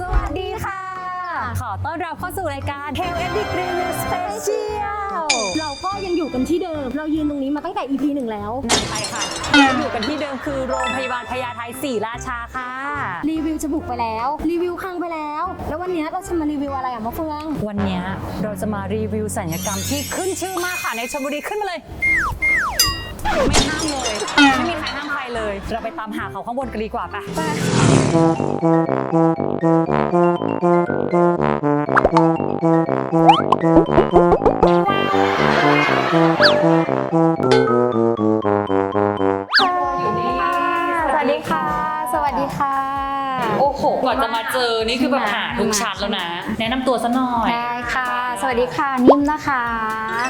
สวัสดีค่ะ ขอต้อนรับเข้าสู่รายการ Health Ethic Review Special เราก็ยังอยู่กันที่เดิม เรายืนตรงนี้มาตั้งแต่ EP หนึ่งแล้ว ไปค่ะเราอยู่กันที่เดิมคือโรงพยาบาลพญาไทศรีราชาค่ะ รีวิวจะบุกไปแล้ว รีวิวครั้งไปแล้ว แล้ววันนี้เราจะมารีวิวอะไรอะมะเฟือง วันเนี้ยเราจะมารีวิวสัญญกรรมที่ขึ้นชื่อมากค่ะในชลบุรีขึ้นมาเลย เลยเราไปตามหาเขาข้างบนกันดีกว่าปะสวัสดีค่ะ สวัสดีค่ะ โอ้โหกว่าจะมาเจอนี่คือแบบหาทุกชั้นแล้วนะ แนะนำตัวซะหน่อย ได้ค่ะ สวัสดีค่ะ นิ่มนะคะ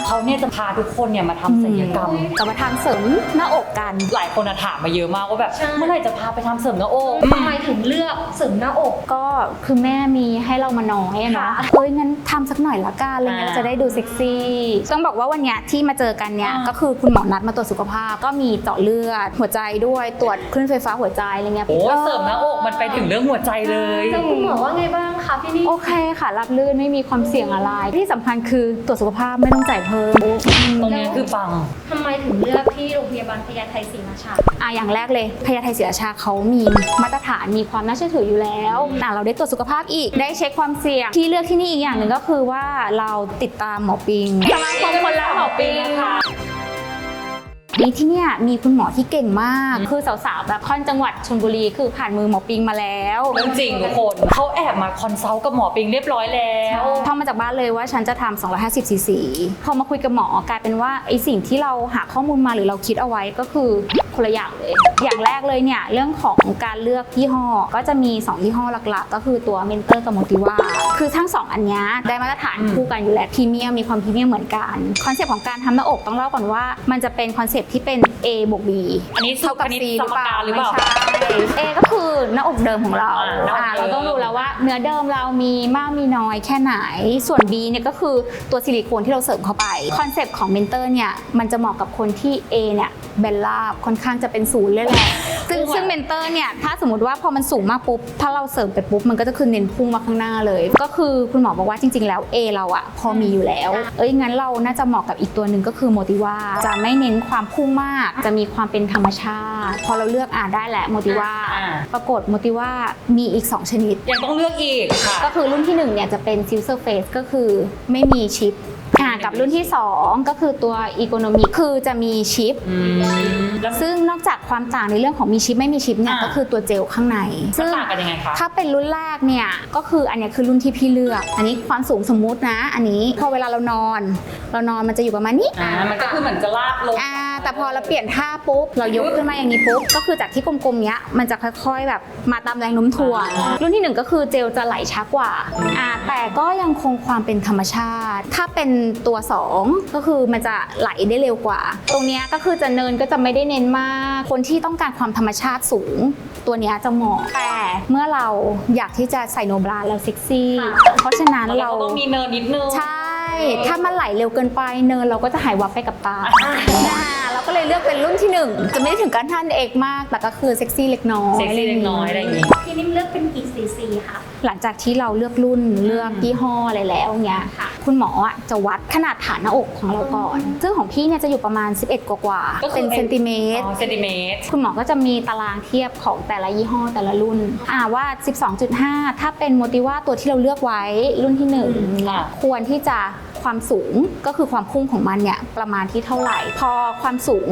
เขาเนี่ยจะพาทุกคนเนี่ยมาทำศัลยกรรมจะมาทำเสริมหน้าอกกัน หลายคนอะถามมาเยอะมากว่าแบบ ใช่ เมื่อไหร่จะพาไปทำเสริมหน้าอกทำไมถึงเลือกเสริมหน้าอก ก็คือแม่มีให้เรามาน้อยอะเนาะเอ้ยงั้นทำสักหน่อยละกันอะไรเงี้ยเราจะได้ดูเซ็กซี่ต้องบอกว่าวันเนี้ยที่มาเจอกันเนี่ยก็คือคุณหมอนัดมาตรวจสุขภาพ ก็มีเจาะเลือดหัวใจด้วยตรวจคลื่นไฟฟ้าหัวใจอะไรเงี้ยโอ้เสริมหน้าอกมันไปถึงเรื่องหัวใจเลย แล้วคุณหมอว่าไงบ้างคะพี่นี่ โอเคค่ะรับลื่นไม่มีความเสี่ยงอะไร ที่สำคัญคือตรวจสุขภาพไม่ต้องจ่ายเพิ่มตรงเนี้ยคือปัง ทำไมถึงเลือกที่โรงพยาบาลพญาไทศรีราชา อะอย่างแรกเลยพญาไทศรีราชาเขามีมาตรฐานมีความน่าเชื่อถืออยู่แล้วอะเราได้ตรวจสุขภาพอีกได้เช็คความเสี่ยง ที่เลือกที่นี่อีกอย่างหนึ่งก็คือว่าเราติดตามหมอปิงสมาคมคนรักหมอปิงนี่ ที่เนี่ยมีคุณหมอที่เก่งมาก คือสาวๆแบบค่อนจังหวัดชลบุรีคือผ่านมือหมอปิงมาแล้วเรื่องจริงทุกคนเขาแอบมาคอนซัลท์กับหมอปิงเรียบร้อยแล้วท่องมาจากบ้านเลยว่าฉันจะทำ250ซีซีพอมาคุยกับหมอกลายเป็นว่าไอสิ่งที่เราหาข้อมูลมาหรือเราคิดเอาไว้ก็คือ คนละอย่างเลย อย่างแรกเลยเนี่ยเรื่องของการเลือกยี่ห้อก็จะมี 2 ยี่ห้อหลักๆ ก็คือตัวเมนเตอร์กับโมติว่าคือทั้ง 2 อันเนี้ยได้มาตรฐานคู่กันอยู่แล้วพรีเมียมมีความพรีเมียมเหมือนกันคอนเซปต์ของการทำหน้าอกต้องเล่าก่อนว่า มันจะเป็นคอนเซปต์ที่เป็น A บวก B อันนี้สูตรคณิตสมการหรือเปล่าไม่ใช่ A ก็คือหน้าอกเดิมของเราอ่าหน้าอกอ่าเดิมเราต้องดูแล้วว่าเนื้อเดิมเรามีมากมีน้อยแค่ไหน ส่วน B เนี่ยก็คือตัวซิลิโคนที่เราเสริมเข้าไปคอนเซปต์ของเมนเตอร์เนี่ยมันจะเหมาะกับคนที่ A เนี่ยแบนราบค่อนข้างจะเป็นศูนย์เลยแหละซึ่งซึ่งเมนเตอร์เนี่ยถ้าสมมติว่าพอมันสูงมากปุ๊บถ้าเราเสริมไปปุ๊บมันก็จะคือเน้นพุ่งมาข้างหน้าเลย ก็คือคุณหมอบอกว่าจริง ๆ แล้ว A เราอะพอมีอยู่แล้ว เอ้ยงั้นเราน่าจะเหมาะกับอีกตัวหนึ่งก็คือโมติว่าจะไม่เน้นความพุ่งมาก จะมีความเป็นธรรมชาติ พอเราเลือกอ่าได้แหละโมติว่าอ่าปรากฏโมติว่ามีอีก 2 ชนิดยังต้องเลือกอีกค่ะก็คือรุ่นที่1เนี่ยจะเป็นซิลเซอร์เฟสก็คือไม่มีชิป อ่ากับรุ่นที่ 2 ก็คือตัวอีโคโนมิคือจะมีชิป อืมแล้วซึ่งนอกจากความต่างในเรื่องของมีชิปไม่มีชิปเนี่ยอ่า ก็คือตัวเจลข้างในมันซึ่ง ต่างกันยังไงคะ ถ้าเป็นรุ่นแรกเนี่ยก็คืออันเนี้ยคือรุ่นที่พี่เลือก อันนี้ความสูงสมมุตินะ อันนี้พอเวลาเรานอน เรานอนมันจะอยู่ประมาณนี้ อ่ามันก็คือเหมือนจะลากลง อ่า แต่พอเราเปลี่ยนท่าปุ๊บ เรายกขึ้นมาอย่างนี้ปุ๊บ ก็คือจากที่กลมๆเนี้ย มันจะค่อยๆ แบบมาตามแรงโน้มถ่วงอ่ารุ่นที่หนึ่งก็คือเจลจะไหลช้ากว่า อ่า แต่ก็ยังคงความเป็นธรรมชาติ ถ้าเป็นตัวสองก็คือมันจะไหลได้เร็วกว่า ตรงเนี้ยก็คือจะเนินก็จะไม่ได้เน้นมาก คนที่ต้องการความธรรมชาติสูง ตัวเนี้ยจะเหมาะ แต่เมื่อเราอยากที่จะใส่โนบราแล้วเซ็กซี่ เพราะฉะนั้นแล้วเราก็ต้องมีเนินนิดนึง ใช่ ถ้ามันไหลเร็วเกินไปเนินเราก็จะหายวับไปกับตาอ่าเราก็ เลยเลือกเป็นรุ่นที่หนึ่งจะไม่ได้ถึงการท่านเอกมาก แต่ก็คือเซ็กซี่เล็กน้อยเซ็กซี่เล็กน้อยอะไรอย่างงี้ พี่นิ่มเลือกเป็นกี่ซีซีคะหลังจากที่เราเลือกรุ่นเลือกยี่ห้ออะไรแล้วเนี้ยค่ะ คุณหมออะจะวัดขนาดฐานหน้าอกของเราก่อน ซึ่งของพี่เนี่ยจะอยู่ประมาณ 11 กว่าๆก็คือเป็นเซนติเมตรอ๋อเซนติเมตร คุณหมอก็จะมีตารางเทียบของแต่ละยี่ห้อแต่ละรุ่นอ่าว่า 12.5 ถ้าเป็นโมติว่าตัวที่เราเลือกไว้รุ่นที่หนึ่งค่ะควรที่จะ ความสูงก็คือความพุ่งของมันเนี่ยประมาณที่เท่าไหร่ พอความสูง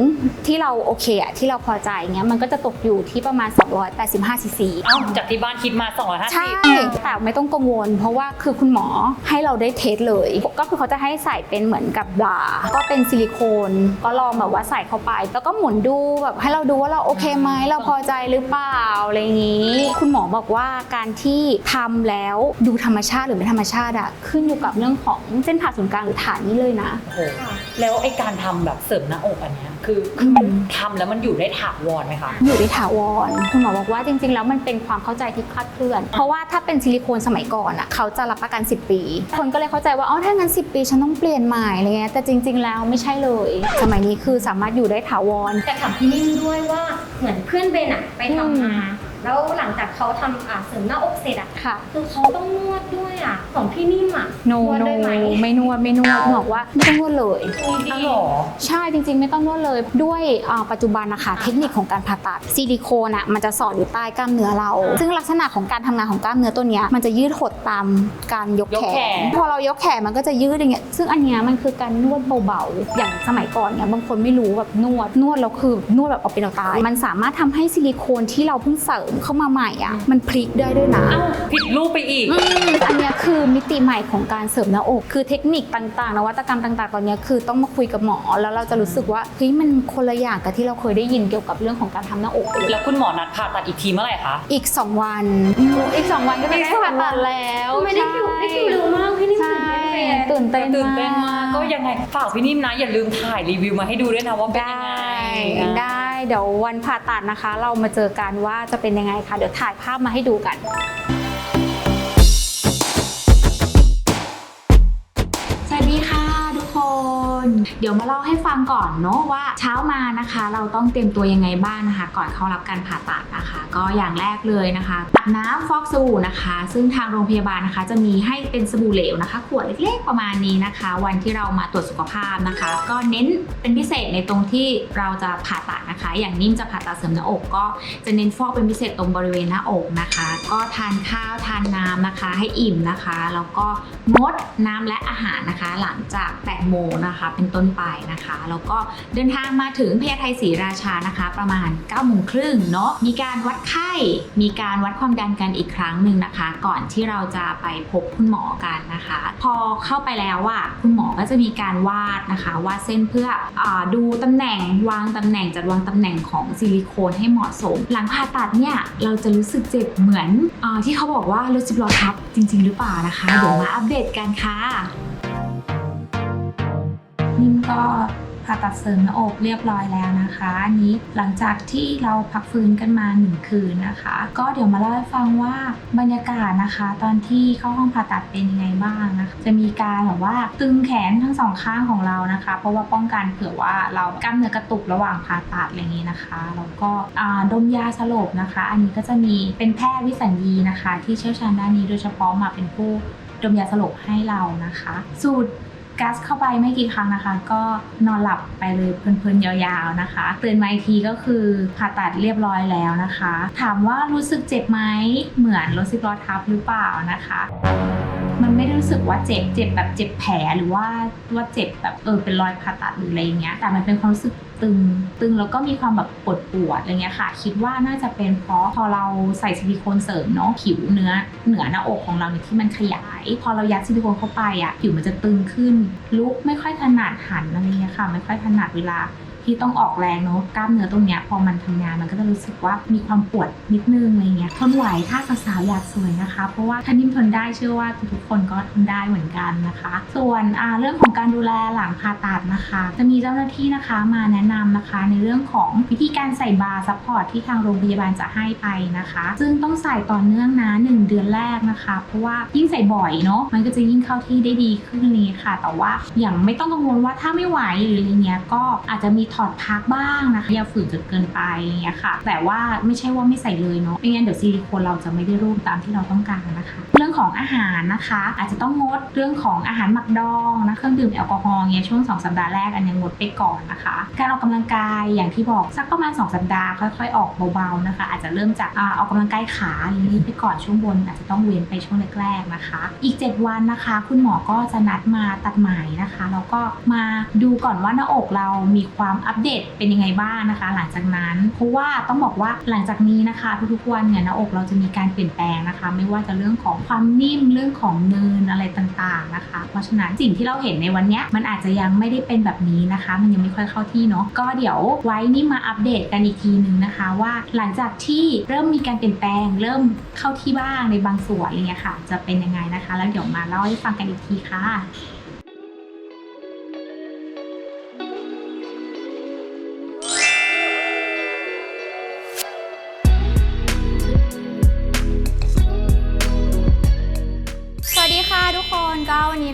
ที่เราโอเคอะที่เราพอใจเงี้ยมันก็จะตกอยู่ที่ประมาณ 285ซีซีเอ้าจากที่บ้านคิดมา ใช่250แต่ไม่ต้องกังวล เพราะว่าคือคุณหมอให้เราได้เทสเลย ก็คือเขาจะให้ใส่เป็นเหมือนกับบราก็เป็นซิลิโคนก็ลองแบบว่าใส่เข้าไป แล้วก็หมุนดูแบบให้เราดูว่าเราโอเคไหมเราพอใจหรือเปล่าอะไรอย่างนี้ คุณหมอบอกว่าการที่ทำแล้วดูธรรมชาติหรือไม่ธรรมชาติอะขึ้นอยู่กับเรื่องของเส้นผ่าศูนย์กลางหรือฐานนี้เลยนะ โอ้โหแล้วไอ้การทำแบบเสริมหน้าอกอันเนี้ยคือคือมันทำแล้วมันอยู่ได้ถาวรไหมคะ อยู่ในถาวรคุณหมอบอกว่าจริง ๆ แล้วมันเป็นความเข้าใจที่คลาดเคลื่อน เพราะว่าถ้าเป็นซิลิโคนสมัยก่อนอะเขาจะรับประกัน 10 ปี คนก็เลยเข้าใจว่าอ๋อถ้างั้น 10 ปีฉันต้องเปลี่ยนใหม่อะไรเงี้ยแต่จริง ๆ แล้วไม่ใช่เลย สมัยนี้คือสามารถอยู่ได้ถาวร แต่ถามพี่นิ่มด้วยว่าเหมือนเพื่อนเบนอะไปทำมา แล้วหลังจากเขาทำอ่าเสริมหน้าอกเสร็จอะค่ะ คือเขาต้องนวดด้วยอะ ของพี่นิ่มอะโนนวดโนได้ไหมไม่นวดไม่นวดบอกว่าไม่ต้องนวดเลยอุ๊ยดีอ้าวเหรอ ใช่จริงๆ ไม่ต้องนวดเลยด้วยอ่าปัจจุบันนะคะเทคนิคของการผ่าตัดซิลิโคนอะมันจะสอดอยู่ใต้กล้ามเนื้อเรา ซึ่งลักษณะของการทำงานของกล้ามเนื้อตัวเนี้ยมันจะยืดหดตามการยกยกแขแขน น พอเรายกแขนมันก็จะยืดอย่างเงี้ยซึ่งอันเนี้ยมันคือการนวดเบาๆอย่างสมัยก่อนเนี่ยบางคนไม่รู้แบบนวดนวดแล้วคือนวดแบบเอาเป็นเอาตาย มันสามารถทำให้ซิลิโคนที่เราเพิ่งเสริมเข้ามาใหม่อะมันพลิกได้ด้วยนะเอ้าผิดรูปไปอีก อืมอันเนี้ยคือมิติใหม่ของการเสริมหน้าอก คือเทคนิคต่างๆ นวัตกรรมต่าง ๆ ตอนเนี้ยคือต้องมาคุยกับหมอ แล้วเราจะรู้สึกว่าเฮ้ยมันคนละอย่างกับที่เราเคยได้ยินเกี่ยวกับเรื่องของการทำหน้าอกเลยแล้วคุณหมอนัดผ่าตัดอีกทีเมื่อไหร่คะ อีก 2 วันอีก 2 วันก็จะได้ผ่าตัดแล้วทำไมได้คิวได้คิวเร็วมากพี่นิ่มใช่ตื่นเต้นเลยตื่นเต้นตื่นเต้นมากก็ยังไงฝากพี่นิ่มนะ อย่าลืมถ่ายรีวิวมาให้ดูด้วยนะว่าเป็นได้ยังไงได้เดี๋ยววันผ่าตัดนะคะ เรามาเจอกันว่าจะเป็นยังไงคะเดี๋ยวถ่ายภาพมาให้ดูกัน เดี๋ยวมาเล่าให้ฟังก่อนเนาะว่าเช้ามานะคะ เราต้องเตรียมตัวยังไงบ้างนะคะ ก่อนเข้ารับการผ่าตัดนะคะ ก็อย่างแรกเลยนะคะตักน้ำฟอกสบู่นะคะ ซึ่งทางโรงพยาบาลนะคะ จะมีให้เป็นสบู่เหลวนะคะขวดเล็กๆประมาณนี้นะคะ วันที่เรามาตรวจสุขภาพนะคะ ก็เน้นเป็นพิเศษในตรงที่เราจะผ่าตัดนะคะ อย่างนิ่มจะผ่าตัดเสริมหน้าอกก็จะเน้นฟอกเป็นพิเศษตรงบริเวณหน้าอกนะคะ ก็ทานข้าวทานน้ำนะคะ ให้อิ่มนะคะแล้วก็งดน้ำและอาหารนะคะ หลังจาก8โมงนะคะเป็นต้นไปนะคะ แล้วก็เดินทางมาถึงพญาไทศรีราชานะคะ ประมาณ9โมงครึ่งเนาะมีการวัดไข้ มีการวัดความดันกันอีกครั้งหนึ่งนะคะ ก่อนที่เราจะไปพบคุณหมอกันนะคะ พอเข้าไปแล้วอะคุณหมอก็จะมีการวาดนะคะวาดเส้นเพื่ออดูตำแหน่งวางตำแหน่งจัดวางตำแหน่งของซิลิโคนให้เหมาะสม หลังผ่าตัดเนี่ยเราจะรู้สึกเจ็บเหมือนอที่เขาบอกว่ารถสิบล้อทับจริง ๆ หรือเปล่านะคะเดี๋ยวมาอัปเดตกันค่ะ นิ่มก็ผ่าตัดเสริมหน้าอกเรียบร้อยแล้วนะคะ อันนี้หลังจากที่เราพักฟื้นกันมาหนึ่งคืนนะคะ ก็เดี๋ยวมาเล่าให้ฟังว่าบรรยากาศนะคะ ตอนที่เข้าห้องผ่าตัดเป็นยังไงบ้างนะคะจะมีการแบบว่าตึงแขนทั้งสองข้างของเรานะคะ เพราะว่าป้องกันเผื่อว่าเรากล้ามเนื้อกระตุกระหว่างผ่าตัดอะไรอย่างนี้นะคะแล้วก็ดมยาสลบนะคะ อันนี้ก็จะมีเป็นแพทย์วิสัญญีนะคะ ที่เชี่ยวชาญด้านนี้โดยเฉพาะมาเป็นผู้ดมยาสลบให้เรานะคะ สูตร ก๊สเข้าไปไม่กี่ครั้งนะคะ ก็นอนหลับไปเลยเพลินๆยาวๆนะคะตื่นมาอีกทีก็คือผ่าตัดเรียบร้อยแล้วนะคะ ถามว่ารู้สึกเจ็บไหมเหมือนรถสิบล้อทับหรือเปล่านะคะ มันไม่ได้รู้สึกว่าเจ็บเจ็บแบบเจ็บแผลหรือว่าว่าเจ็บแบบเออเป็นรอยผ่าตัดหรืออะไรอย่างเงี้ยแต่มันเป็นความรู้สึกตึงตึงแล้วก็มีความแบบปวดปวดอะไรเงี้ยค่ะ คิดว่าน่าจะเป็นเพราะพอเราใส่ซิลิโคนเสริมเนาะผิวเนื้อเหนือหน้าอกของเราเนี่ยที่มันขยาย พอเรายัดซิลิโคนเข้าไปอะผิวมันจะตึงขึ้นลุกไม่ค่อยถนัดหันอะไรเงี้ยค่ะ ไม่ค่อยถนัดเวลา ที่ต้องออกแรงเนาะกล้ามเนื้อตรงเนี้ยพอมันทำงานมันก็จะรู้สึกว่ามีความปวดนิดนึงอะไรเงี้ยทนไหวถ้าสาวๆอยากสวยนะคะ เพราะว่าถ้านิ่มทนได้เชื่อว่าทุกๆคนก็ทนได้เหมือนกันนะคะ ส่วนเรื่องของการดูแลหลังผ่าตัดนะคะ จะมีเจ้าหน้าที่นะคะมาแนะนำนะคะ ในเรื่องของวิธีการใส่บาร์ซัพพอร์ตที่ทางโรงพยาบาลจะให้ไปนะคะ ซึ่งต้องใส่ต่อเนื่องนะหนึ่งเดือนแรกนะคะ เพราะว่ายิ่งใส่บ่อยเนาะมันก็จะยิ่งเข้าที่ได้ดีขึ้นเลยค่ะ แต่ว่าอย่างไม่ต้องกังวลว่าถ้าไม่ไหวหรืออะไรเงี้ยก็อาจจะมีถอดพักบ้างนะคะอย่าฝืนจนเกินไปเงี้ยค่ะ แต่ว่าไม่ใช่ว่าไม่ใส่เลยเนาะไม่งั้นเดี๋ยวซิลิโคนเราจะไม่ได้รูปตามที่เราต้องการนะคะ เรื่องของอาหารนะคะ อาจจะต้องงดเรื่องของอาหารหมักดองนะเครื่องดื่มแอลกอฮอล์เงี้ยช่วง 2 สัปดาห์แรกอันนี้งดไปก่อนนะคะ การออกกำลังกายอย่างที่บอกสักประมาณ 2 สัปดาห์ค่อย ๆ ออกเบาๆนะคะ อาจจะเริ่มจากอออกกำลังกายขาอย่างนี้ไปก่อนช่วงบน อาจจะต้องเว้นไปช่วงแรกๆนะคะ อีก 7 วันนะคะ คุณหมอก็จะนัดมาตัดไหมนะคะแล้วก็มาดูก่อนว่าหน้าอกเรามีความอัปเดตเป็นยังไงบ้างนะคะ หลังจากนั้นเพราะว่าต้องบอกว่าหลังจากนี้นะคะทุกๆวันเนี่ยหน้าอกเราจะมีการเปลี่ยนแปลงนะคะ ไม่ว่าจะเรื่องของความนิ่มเรื่องของเนินอะไรต่างๆนะคะ เพราะฉะนั้นสิ่งที่เราเห็นในวันนี้มันอาจจะยังไม่ได้เป็นแบบนี้นะคะ มันยังไม่ค่อยเข้าที่เนาะก็เดี๋ยวไว้นี่มาอัปเดตกันอีกทีนึงนะคะ ว่าหลังจากที่เริ่มมีการเปลี่ยนแปลง เริ่มเข้าที่บ้างในบางส่วนอะไรเงี้ยค่ะ จะเป็นยังไงนะคะ แล้วเดี๋ยวมาเล่าให้ฟังกันอีกทีค่ะ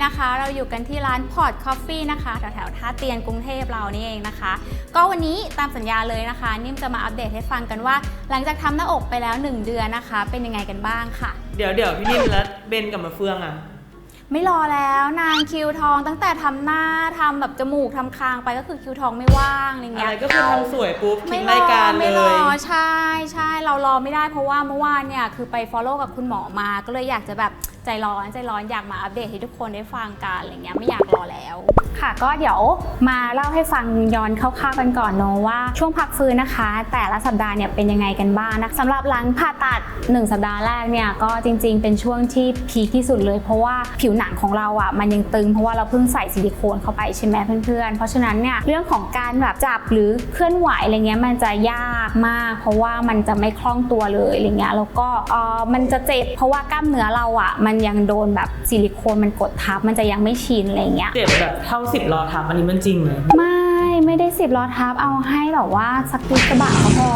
นก็วันนี้นะคะเราอยู่กันที่ร้านพอร์ตคอฟฟี่นะคะแถวๆท่าเตียนกรุงเทพเรานี่เองนะคะ ก็วันนี้ตามสัญญาเลยนะคะ นิ่มจะมาอัปเดตให้ฟังกันว่า หลังจากทำหน้าอกไปแล้ว 1 เดือนนะคะ เป็นยังไงกันบ้างค่ะ เดี๋ยวเดี๋ยวพี่นิ่มแล้วเบนกับมาเฟืองอะ ไม่รอแล้วนางคิวทองตั้งแต่ทำหน้าทำแบบจมูกทำคางไปก็คือคิวทองไม่ว่างอะไรอะเงี้ไรย ก็คือทำสวยปุ๊บไม่ทิ้งรรายอการเลไม่รอย ใช่ใช่เรารอไม่ได้เพราะว่าเมื่อวานเนี่ยคือไป follow กับคุณหมอมาก็เลยอยากจะแบบ ใจร้อนใจร้อนอยากมาอัปเดตให้ทุกคนได้ฟังกันอะไรเงี้ยไม่อยากรอแล้ว ค่ะก็เดี๋ยวมาเล่าให้ฟังย้อนคร่าวๆกันก่อนเนอะว่าช่วงพักฟื้นนะคะ แต่ละสัปดาห์เนี่ยเป็นยังไงกันบ้างนะสำหรับหลังผ่าตัด 1 สัปดาห์แรกเนี่ยก็จริงๆ เป็นช่วงที่พีคที่สุดเลย เพราะว่าผิวหนังของเราอะมันยังตึงเพราะว่าเราเพิ่งใส่ซิลิโคนเข้าไปใช่ไหมเพื่อนๆ เพราะฉะนั้นเนี่ยเรื่องของการแบบจับหรือเคลื่อนไหวอะไรเงี้ยมันจะยากมาก เพราะว่ามันจะไม่คล่องตัวเลยอะไรเงี้ยแล้วก็เออมันจะเจ็บเพราะว่ากล้ามเนื้อเราอะมันันยังโดนแบบซิลิโคนมันกดทับมันจะยังไม่ชินอะไรเงี้ย เจ็บแบบเท่าสิบรอทับอันนี้มันจริงไหม ไม่ ไม่ได้สิบล้อทับเอาให้แบบว่าสักนิดกระบะก็พอ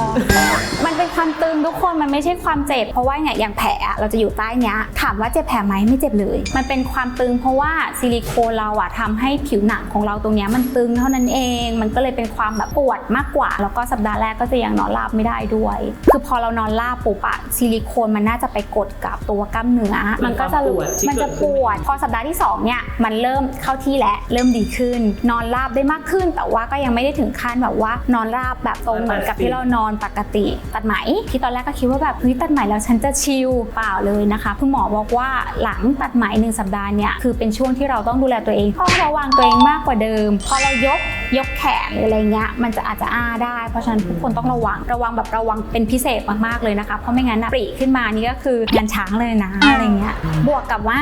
มันเป็นความตึงทุกคนมันไม่ใช่ความเจ็บ เพราะว่าเนี่ยอย่างแผลอะเราจะอยู่ใต้เนี้ย ถามว่าเจ็บแผลไหมไม่เจ็บเลย มันเป็นความตึงเพราะว่าซิลิโคนเราอะทำให้ผิวหนังของเราตรงเนี้ยมันตึงเท่านั้นเอง มันก็เลยเป็นความแบบปวดมากกว่า แล้วก็สัปดาห์แรกก็จะยังนอนราบไม่ได้ด้วย คือพอเรานอนราบปุ๊บอะซิลิโคนมันน่าจะไปกดกับตัวกล้ามเนื้อ มันก็จะเป็นความปวดที่มันจะเกิดปขึ้นวด พอสัปดาห์ที่สองเนี่ยมันเริ่มเข้าที่แล้วเริ่มดีขึ้น นอนราบได้มากขึ้นแต่ว่าก็ยังไม่ได้ถึงขั้นแบบว่านอนราบแบบตรงเหมือนกับที่เรานอนปกติตัดไหม ที่ตอนแรกก็คิดว่าแบบเฮ้ยตัดไหมแล้วฉันจะชิลเปล่าเลยนะคะ คุณหมอบอกว่าหลังตัดไหมหนึ่งสัปดาห์เนี่ยคือเป็นช่วงที่เราต้องดูแลตัวเองต้องระวังตัวเองมากกว่าเดิม พอเรายกยกแขนหรืออะไรเงี้ยมันจะอาจจะอ้าได้ เพราะฉะนั้นทุกคนต้องระวังระวังแบบระวังเป็นพิเศษมากๆเลยนะคะเพราะไม่งั้นนะปรีขึ้นมานี่ก็คืองานช้างเลยนะอะไรเงี้ยบวกกับว่า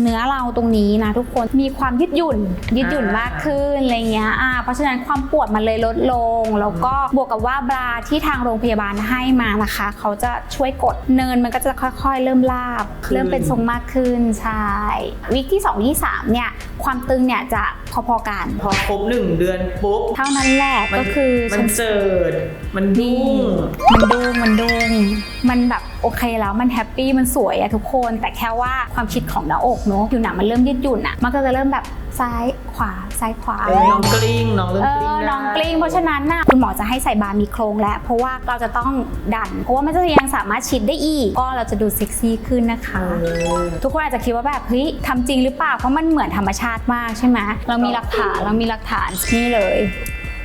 เนื้อเราตรงนี้นะทุกคนมีความยืดหยุ่นยืดหยุ่นมากขึ้นอะไรเงี้ยอ่าเพราะฉะนั้นความปวดมันเลยลดลง แล้วก็บวกกับว่าบราที่ทางโรงพยาบาลให้มานะคะ เขาจะช่วยกดเนินมันก็จะค่อยๆ เริ่มลาบ เริ่มเป็นทรงมากขึ้นใช่วิกที่2ที่3เนี่ยความตึงเนี่ยจะพอๆกัน พอครบหนึ่งเดือนปุ๊บ เท่านั้นแหละมันก็คือมัฉันนเจิด มันดุ้งมันดุงมันดุงมันแบบโอเคแล้วมันแฮปปี้มันสวยอะทุกคน แต่แค่ว่าความคิดของหน้าอกเนอะผิวหนังมันเริ่มยืดหยุ่นอะมันก็จะเริ่มแบบ ซ้ายขวาซ้ายขวาเออน้องกลิ้งน้องเริ่มเอกลิ้งอได้น้องกลิ้งเพราะฉะนั้นน่ะคุณหมอจะให้ใส่บาร์มีโครงแล้วเพราะว่าเราจะต้องดัน เพราะว่ามันจะยังสามารถชิดได้อีก ก็เราจะดูเซ็กซี่ขึ้นนะคะ เออ ทุกคนอาจจะคิดว่าแบบเฮ้ยทำจริงหรือเปล่าเพราะมันเหมือนธรรมชาติมากใช่ไหมเรามีหลักฐานเรามีหลักฐานนี่เลย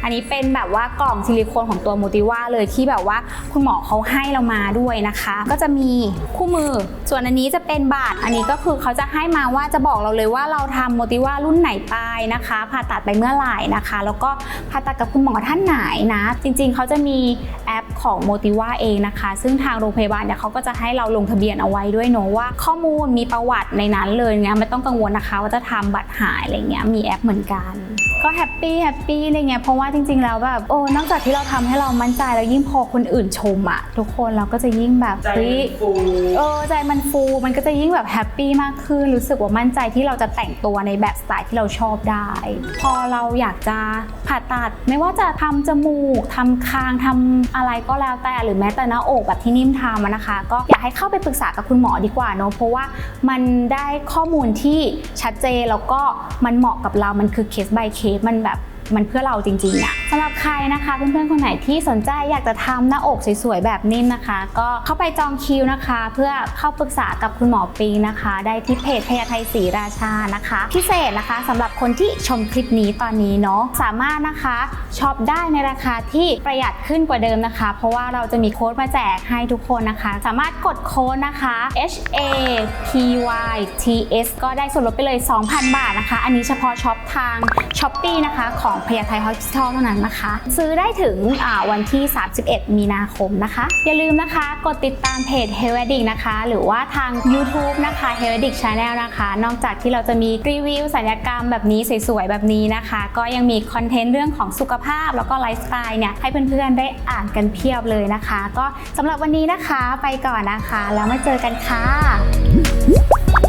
อันนี้เป็นแบบว่ากล่องซิลิโคนของตัวโมติว่าเลยที่แบบว่าคุณหมอเขาให้เรามาด้วยนะคะ ก็จะมีคู่มือ ส่วนอันนี้จะเป็นบาท อันนี้ก็คือเขาจะให้มาว่าจะบอกเราเลยว่าเราทำโมติว่ารุ่นไหนไปนะคะ ผ่าตัดไปเมื่อไหร่นะคะ แล้วก็ผ่าตัดกับคุณหมอท่านไหนนะ จริงๆ เขาจะมีแอปของโมติว่าเองนะคะ ซึ่งทางโรงพยาบาลเนี่ยเขาก็จะให้เราลงทะเบียนเอาไว้ด้วยเนอะว่าข้อมูลมีประวัติในนั้นเลยเงี้ยไม่ต้องกังวลนะคะ ว่าจะทำบัตรหายอะไรเงี้ยมีแอปเหมือนกัน ก็แฮปปี้แฮปปี้อะไรเงี้ยเพราะว่าจริง ๆ แล้วแบบโอ้นอกจากที่เราทำให้เรามั่นใจแล้วยิ่งพอคนอื่นชมอะทุกคนเราก็จะยิ่งแบบใจเฮ้ยมันฟูเออใจมันฟูมันก็จะยิ่งแบบแฮปปี้มากขึ้นรู้สึกว่ามั่นใจที่เราจะแต่งตัวในแบบสไตล์ที่เราชอบได้ พอเราอยากจะผ่าตัด ไม่ว่าจะทำจมูกทำคางทำอะไรก็แล้วแต่หรือแม้แต่หน้าอกแบบที่นิ่มทำอะนะคะ ก็อยากให้เข้าไปปรึกษากับคุณหมอดีกว่าเนอะเพราะว่ามันได้ข้อมูลที่ชัดเจนแล้วก็มันเหมาะกับเรามันคือเคส by เคสมันแบบ มันเพื่อเราจริงๆอะสำหรับใครนะคะเพื่อนๆคนไหนที่สนใจอยากจะทำหน้าอกสวยๆแบบนิ่มนะคะ ก็เข้าไปจองคิวนะคะ เพื่อเข้าปรึกษากับคุณหมอปิงนะคะ ได้ที่เพจพยาไทยศรีราชานะคะ พิเศษนะคะสำหรับคนที่ชมคลิปนี้ตอนนี้เนาะสามารถนะคะช็อปได้ในราคาที่ประหยัดขึ้นกว่าเดิมนะคะ เพราะว่าเราจะมีโค้ดมาแจกให้ทุกคนนะคะ สามารถกดโค้ดนะคะ H A P Y T S ก็ได้ส่วนลดไปเลย 2,000 บาทนะคะ อันนี้เฉพาะช็อปทาง s h อ p e e นะคะของพยาไทยฮอสพิทอลเท่านั้นนะคะ ซื้อได้ถึงวันที่ 31 มีนาคมนะคะ อย่าลืมนะคะกดติดตามเพจ h e l v e d i c นะคะ หรือว่าทาง YouTube นะคะ h e l v e d i c Channel นะคะ นอกจากที่เราจะมีรีวิวสัญญกรรมแบบนี้สวยๆแบบนี้นะคะ ก็ยังมีคอนเทนต์เรื่องของสุขภาพ แล้วก็ไลฟ์สไตล์เนี่ยให้เพื่อนๆได้อ่านกันเพียบเลยนะคะ ก็สำหรับวันนี้นะคะไปก่อนนะคะ แล้วมาเจอกันค่ะ